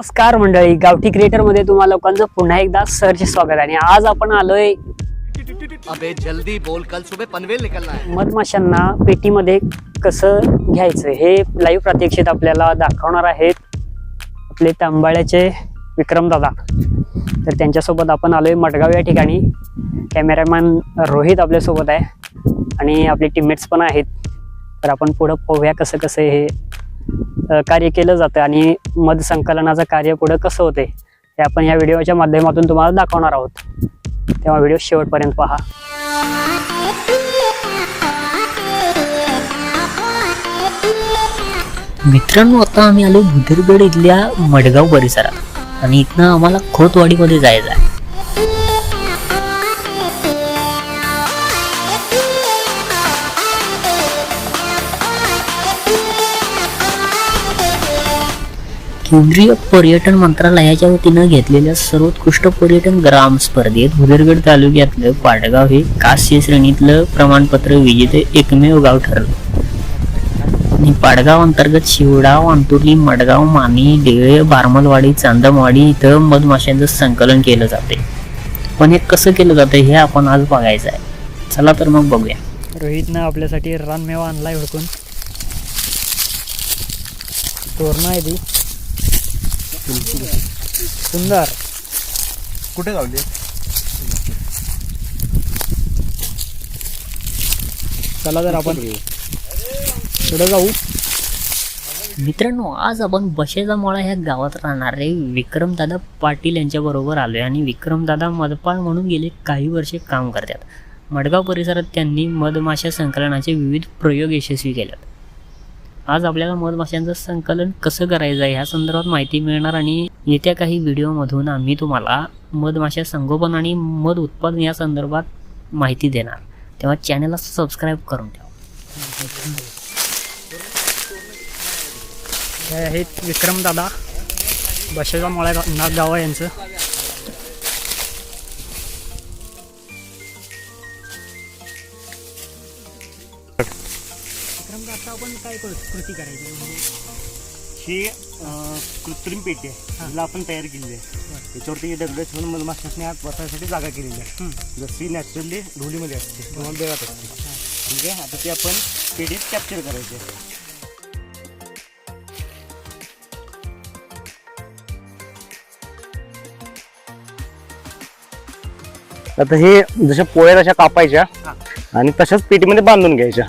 नमस्कार मंडळी गावठी क्रिएटरमध्ये तुम्हाला लोकांचं पुन्हा एकदा सरचे स्वागत आहे. आणि आज आपण आलोय अबे जल्दी बोल कल सुबह पनवेल निकलना है. मधमाशांना पेटीमध्ये कसं घ्यायचं हे लाईव्ह प्रात्यक्षित आपल्याला दाखवणार आहेत आपले तांबाळ्याचे विक्रमदादा तर त्यांच्यासोबत आपण आलोय मडगाव या ठिकाणी. कॅमेरामॅन रोहित आपल्यासोबत आहे आणि आपले टीममेट्स पण आहेत. तर आपण पुढं पाहूया कसं कसं हे कार्य केलं जातं आणि मध संकलनाचं कार्य पुढं कसं होते हे आपण या व्हिडिओच्या माध्यमातून तुम्हाला दाखवणार आहोत. तेव्हा व्हिडिओ शेवटपर्यंत पहा. मित्रांनो आता आम्ही आलो भुदरगड इथल्या मडगाव परिसरात आणि इथनं आम्हाला खोतवाडीमध्ये जायचं आहे. केंद्रीय पर्यटन मंत्रालयाच्या वतीनं घेतलेल्या सर्वोत्कृष्ट पर्यटन ग्राम स्पर्धेत भुदरगड तालुक्यातलं पाडगाव हे कास्य श्रेणीतलं प्रमाणपत्र विजेते एकमेव गाव ठरलं. आणि पाडगाव अंतर्गत शिवडाव अंतुर्ली मडगाव मानी डेळे बारमलवाडी चांदमवाडी इथं मधमाशांचं संकलन केलं जाते पण हे कसं केलं जातं हे आपण आज बघायचं आहे. चला तर मग बघूया. रोहितनं आपल्यासाठी रानमेवा आणलाय हुडकून. तोरणा आहे ती. सुंदर. कुठे गावली? चला तर आपण पुढे जाऊ. मित्रांनो आज आपण बशेचा मळा ह्या गावात राहणारे विक्रमदादा पाटील यांच्या बरोबर आलोय आणि विक्रमदादा मधपाळ म्हणून गेले काही वर्षे काम करतात. मडगाव परिसरात त्यांनी मधमाशा संकलनाचे विविध प्रयोग यशस्वी केलेत. आज आपल्याला मधमाशांचं संकलन कसं करायचं आहे ह्या संदर्भात माहिती मिळणार आणि येत्या काही व्हिडिओमधून आम्ही तुम्हाला मधमाशा संगोपन आणि मध उत्पादन या संदर्भात माहिती देणार. तेव्हा चॅनलला सबस्क्राईब करून ठेवा. हे आहेत विक्रम दादा बशेचा मळा नाग गाव यांचं. आपण काय कृती करायची ही अं, कृत्रिम पेटी आहे. तिला आपण तयार केलेली आहे. त्याच्यावरती दगड ठेवून मधमाशासने आत बसायसाठी जागा केलेली आहे. जशी नॅचरली ढोलीमध्ये असते किंवा बेळात असते. ठीक आहे? आता ती आपण पेटीत कॅप्चर करायची आहे. आता हे जशा पोळ्या तशा कापायच्या आणि तशाच पेटीमध्ये बांधून घ्यायच्या.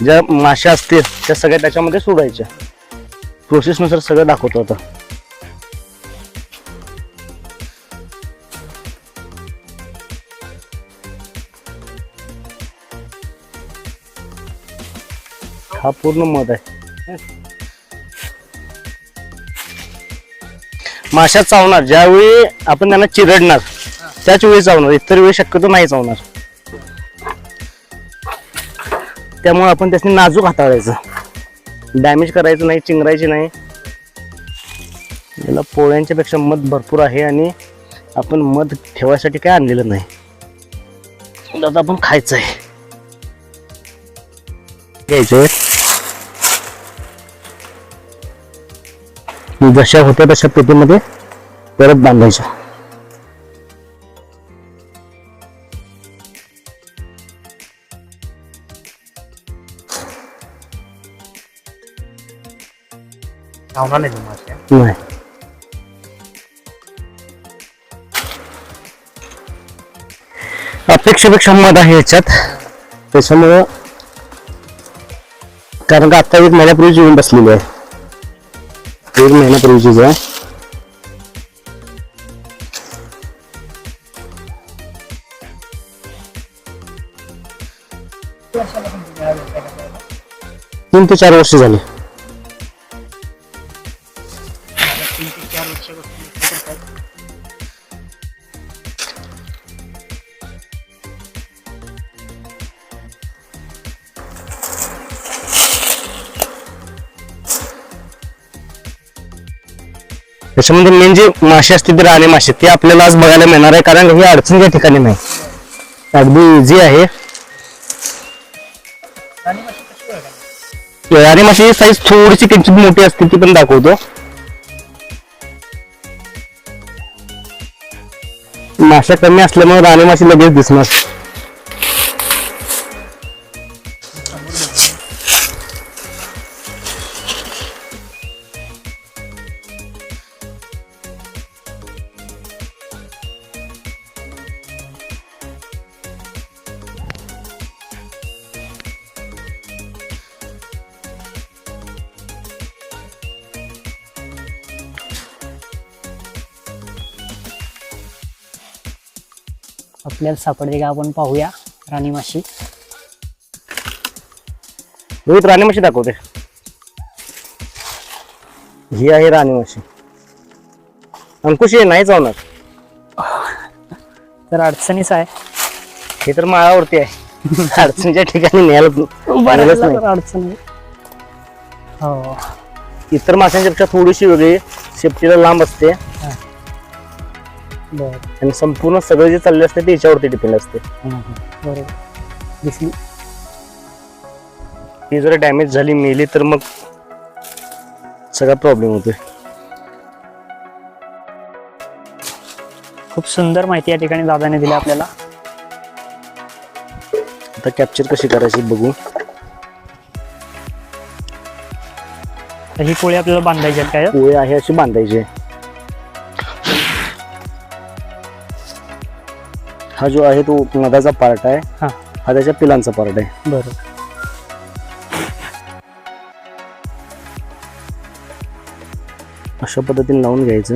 ज्या माश्या असतील त्या सगळ्या त्याच्यामध्ये सोडायच्या. प्रोसेसनुसार सगळं दाखवतो आता. हा पूर्ण मध आहे. माशा चावणार ज्यावेळी आपण त्यांना चिरडणार त्याच वेळी चावणार इतर वेळी शक्यतो नाही चावणार. त्यामुळे आपण त्याने नाजूक हाताळायचं. डॅमेज करायचं नाही चिंगरायचे नाही. याला पोळ्यांच्यापेक्षा मध भरपूर आहे आणि आपण मध ठेवायसाठी काय आणलेलं नाही. आता आपण खायचं आहे. घ्यायचं जशा होत्या तशा पेटीमध्ये परत बांधायच्या. नाही अपेक्षेपेक्षा मध आहे याच्यात त्याच्यामुळं कारण का आता एक महिन्यापूर्वीच येऊन बसलेली आहे एक महिन्यापूर्वीचीच आहे तीन ते चार वर्ष झाली त्याच्यामध्ये मेन जे म्हणजे मासे असते ते राणे मासे ते आपल्याला आज बघायला मिळणार आहे कारण ही अडचण या ठिकाणी नाही. अगदी इझी आहे. राणे मासे साईज थोडीशी किंचित मोठी असते ती पण दाखवतो. माशा कमी असल्यामुळे राणे मासे लगेच दिसणार. आपल्याला सापडते का आपण पाहूया राणी माशी. रोहित राणी माशी दाखवते. ही आहे राणी माशी. अंकुश हे नाही चावणार तर अडचणीच आहे. हे तर माळावरती आहे. अडचणीच्या ठिकाणी न्यायला अडचण. हो. इतर माशांच्यापेक्षा थोडीशी वेगळी. शेपटीला लांब असते. बर. आणि संपूर्ण सगळं जे चालले असते ते याच्यावरती डिपेंड असते. बरोबर. दिसली. ती जर डॅमेज झाली मेली तर मग सगळा प्रॉब्लेम होतोय. खूप सुंदर माहिती या ठिकाणी दादाने दिली आपल्याला. आता कॅप्चर कशी करायची बघू. तर ही कोळी आपल्याला बांधायची आहेत काय? पोळे आहे अशी बांधायची हा जो आहे तो मधाचा पार्ट आहे. हा. हा त्याच्या पिलांचा पार्ट आहे. बरोबर अशा पद्धतीने लावून घ्यायचं.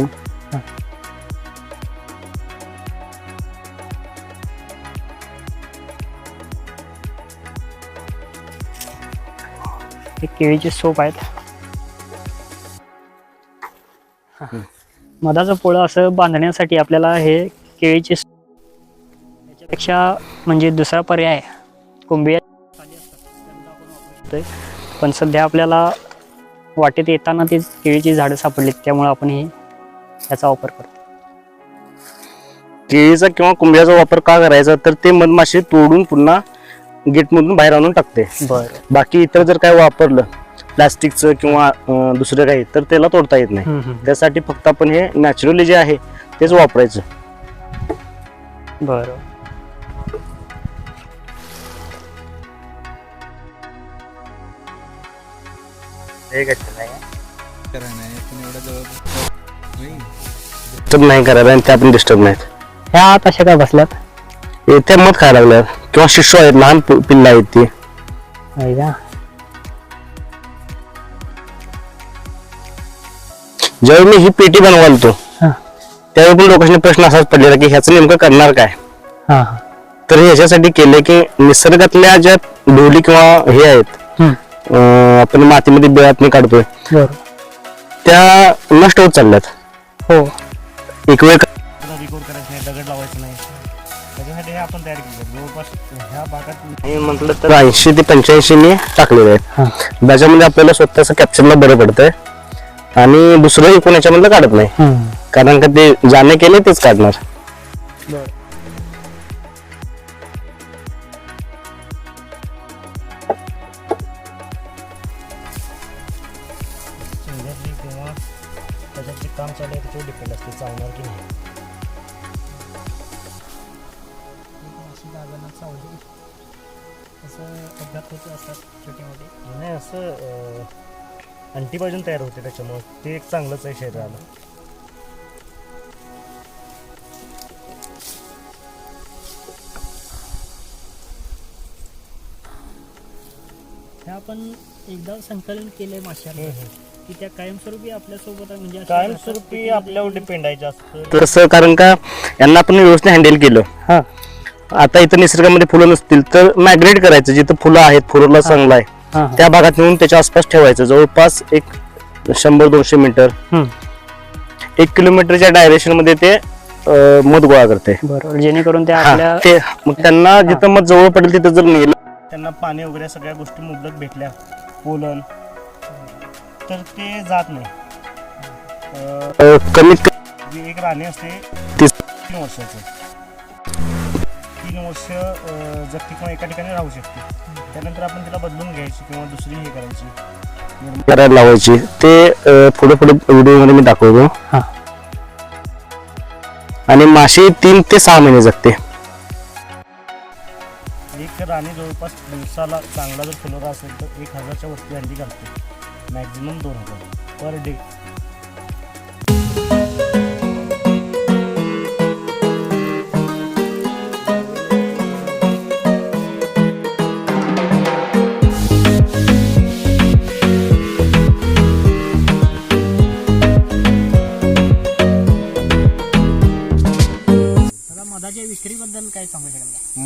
हे. केळीचे सोप आहेत. मधाचं पोळं असं बांधण्यासाठी आपल्याला हे केळीचे त्याच्यापेक्षा म्हणजे दुसरा पर्याय कुंभिया पण सध्या आपल्याला वाटेत येताना ते केळीची झाडं सापडलीत त्यामुळे आपण हे याचा वापर करतो. केळीचा किंवा कुंभ्याचा वापर का करायचा? तर ते मधमाशी तोडून पुन्हा गेटमधून बाहेर आणून टाकते. बरं. बाकी इतर जर काय वापरलं प्लास्टिकचं किंवा अं, दुसरं काही तर त्याला तोडता येत नाही. त्यासाठी फक्त आपण हे नॅचरली जे आहे तेच वापरायचं. बरं. डिस्टर्ब नाही करायला आणि त्या पण डिस्टर्ब नाहीत. ह्या आत अशा काय बसल्यात? येथे मध खायला लागल्यात. किंवा शिशू आहेत लहान पि- पिल्लं आहेत ती. का? ज्यावेळी मी ही पेटी बनवालतो हां. त्यावेळी पण लोकांनी प्रश्न असाच पडलेला की ह्याचं नेमकं करणार काय? हां हां. तर हे याच्यासाठी केले की निसर्गातल्या ज्या ढोली किंवा हे आहेत. अं, आपण मातीमध्ये बिळात काढतोय. बरं. त्या नष्ट होत चालल्यात. हो. एक वेळ रिकॉर्ड करायचं नाही दगड लावायचं नाही त्याच्यासाठी हे. आपण तयार केलं जवळपास ह्या भागात म्हटलं तर ऐंशी ते पंच्याऐंशी मी टाकलेले हां. आहेत त्याच्यामध्ये आपल्याला स्वतःच कॅप्चरला बरं पडतंय. आणि दुसरंही कोण याच्यामधलं काढत नाही. हम्म. कारण का ते ज्याने केले तेच काढणार. किंवा त्याच्यात जे काम चालू आहे त्याच्यावर डिपेंड असते चालणार की नाही. नाही असं अँटीबायोजन तयार होते त्याच्यामुळे. ते एक चांगलंच आहे शरीराला. हे आपण एकदा संकलन केलंय माश्या की त्या कायमस्वरूपी आपल्यासोबत म्हणजे अशा कायमस्वरूपी आपल्यावर डिपेंड आहे जास्त. तसं कारण का यांना आपण व्यवस्थित हँडल केलं. हां. आता इथं निसर्गामध्ये फुलं नसतील तर मायग्रेट करायचं जिथं फुलं आहेत फुलं चांगलं आहे. हां. त्या भागात नेऊन त्याच्या आसपास ठेवायचं. जवळपास एक शंभर दोनशे मीटर. हम्म. एक किलोमीटरच्या डायरेक्शनमध्ये ते अं, मध गोळा करते बरोबर. जेणेकरून त्या हा, आपल्या ते मग त्यांना जिथं मध जवळ पडेल तिथं जर नेलं. त्यांना पाणी वगैरे सगळ्या गोष्टी मुबलक भेटल्या. पोलन तर ते जात नाही. कमीत कमी एक राणी असते तीस तीन वर्षाचं. तीन वर्ष अं, जगती किंवा एका ठिकाणी राहू शकते. त्यानंतर आपण तिला बदलून घ्यायची किंवा दुसरी हे करायची. करायला लावायची. ते पुढे पुढे व्हिडिओमध्ये मी दाखवतो. हां. आणि माशी तीन ते सहा महिने जगते. एक राणी जवळपास दिवसाला चांगला जर फुलोरा असेल तर एक हजारच्या वरती अंडी घालते. मॅक्झिमम दोन हजार. पर डे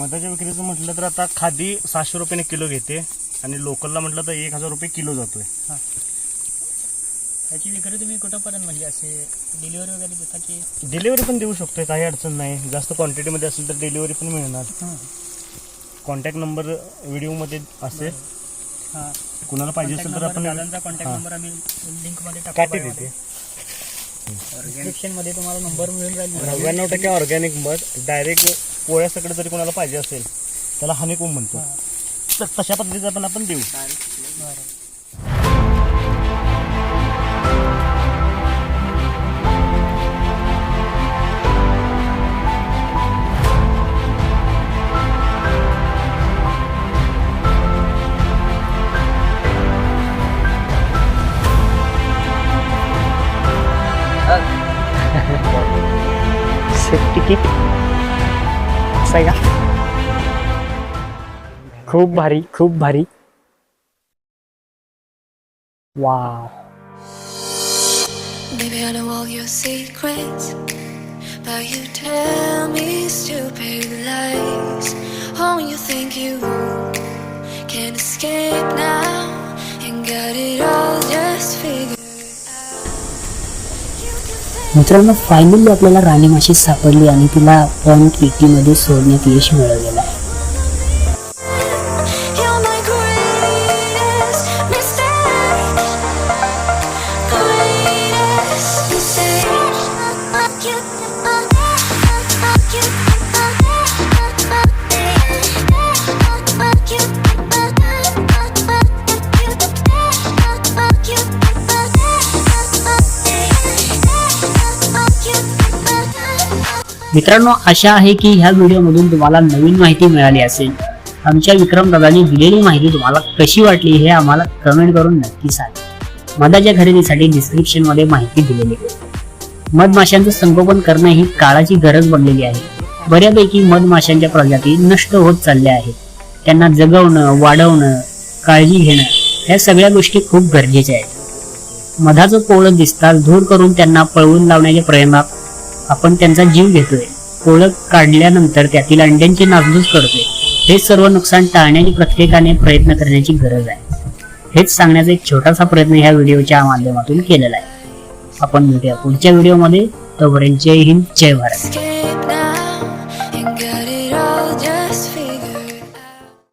मधाच्या विक्रीचं म्हटलं तर आता खादी सहाशे रुपयाने किलो घेते. आणि लोकलला म्हटलं तर एक हजार रुपये किलो जातोय. त्याची विक्री तुम्ही कुठंपर्यंत म्हणजे असे डिलिव्हरी वगैरे देता की? डिलिव्हरी पण देऊ शकतोय काही अडचण नाही. जास्त क्वांटिटीमध्ये असेल तर डिलिव्हरी पण मिळणार. कॉन्टॅक्ट नंबर व्हिडिओमध्ये असेल. हां. कुणाला पाहिजे असेल तर आपण कॉन्टॅक्ट हां. नंबर आम्ही लिंकमध्ये काटे टाकू देते. डिस्क्रिप्शनमध्ये तुम्हाला नंबर मिळून जाईल. नव्याण्णव टक्के ऑर्गॅनिक मध. डायरेक्ट पोळ्यासकडे जरी कोणाला पाहिजे असेल त्याला हनीकोम म्हणतो. तर तशा पद्धतीचं पण आपण देऊ. खूप भारी खूप भारी wow Baby, I know all your secrets, but you tell me stupid lies. Oh, you think you can escape now and got it all just figured out. You can say मित्रांनो फायनली आपल्याला राणी माशी सापडली आणि तिला point एटीमध्ये सोडण्यात यश मिळवलेलं आहे मित्रांनो आशा आहे की ह्या व्हिडिओमधून तुम्हाला नवीन माहिती मिळाली असेल. आमच्या विक्रम दादांनी दिलेली माहिती तुम्हाला कशी वाटली हे आम्हाला कमेंट करून नक्की सांगा. मधाच्या खरेदीसाठी डिस्क्रिप्शनमध्ये माहिती दिलेली आहे. मधमाशांचं संगोपन करणं ही काळाची गरज बनलेली आहे. बऱ्यापैकी मधमाशांच्या प्रजाती नष्ट होत चालल्या आहेत. त्यांना जगवणं वाढवणं काळजी घेणं ह्या सगळ्या गोष्टी खूप गरजेच्या आहेत. मधाचं पोळं दिसताच धूर करून त्यांना पळवून लावण्याच्या प्रयत्नात आपण त्यांचा जीव घेतोय. ओळख काढल्यानंतर त्यातील अंड्यांची नासधूस करतोय. हे सर्व नुकसान टाळण्याची प्रत्येकाने प्रयत्न करण्याची गरज आहे. हेच सांगण्याचा एक छोटासा प्रयत्न ह्या व्हिडिओच्या माध्यमातून केलेला आहे. आपण भेटूया पुढच्या व्हिडिओमध्ये. तोपर्यंत जय हिंद जय भारत.